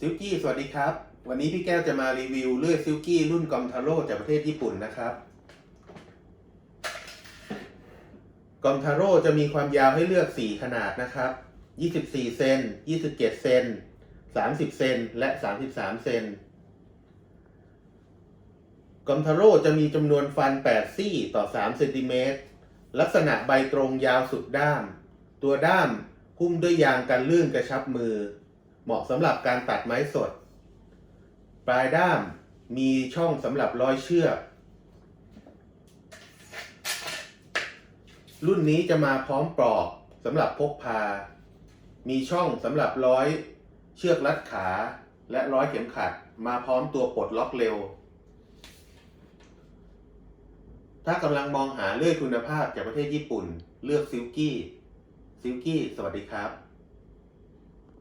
ซิลกี้สวัสดีครับ วันนี้พี่แก้วจะมารีวิวเลื่อยซิลกี้รุ่นกอมทาโร่จากประเทศญี่ปุ่นนะครับ กอมทาโร่จะมีความยาวให้เลือก 4 ขนาดนะครับ 24 เซน 27 เซน 30 เซน และ 33 เซน กอมทาโร่จะมีจำนวนฟัน 8 ซี่ต่อ 3 เซนติเมตร ลักษณะใบตรงยาวสุดด้าม ตัวด้ามหุ้มด้วยยางกันลื่นกระชับมือ เหมาะสำหรับการตัดไม้สด ปลายด้ามมีช่องสำหรับร้อยเชือก รุ่นนี้จะมาพร้อมปลอกสำหรับพกพา มีช่องสำหรับร้อยเชือกรัดขา และร้อยเข็มขัด มาพร้อมตัวปลดล็อกเร็ว ถ้ากำลังมองหาเลื่อยคุณภาพจากประเทศญี่ปุ่น เลือกซิลกี้ซิลกี้สวัสดีครับ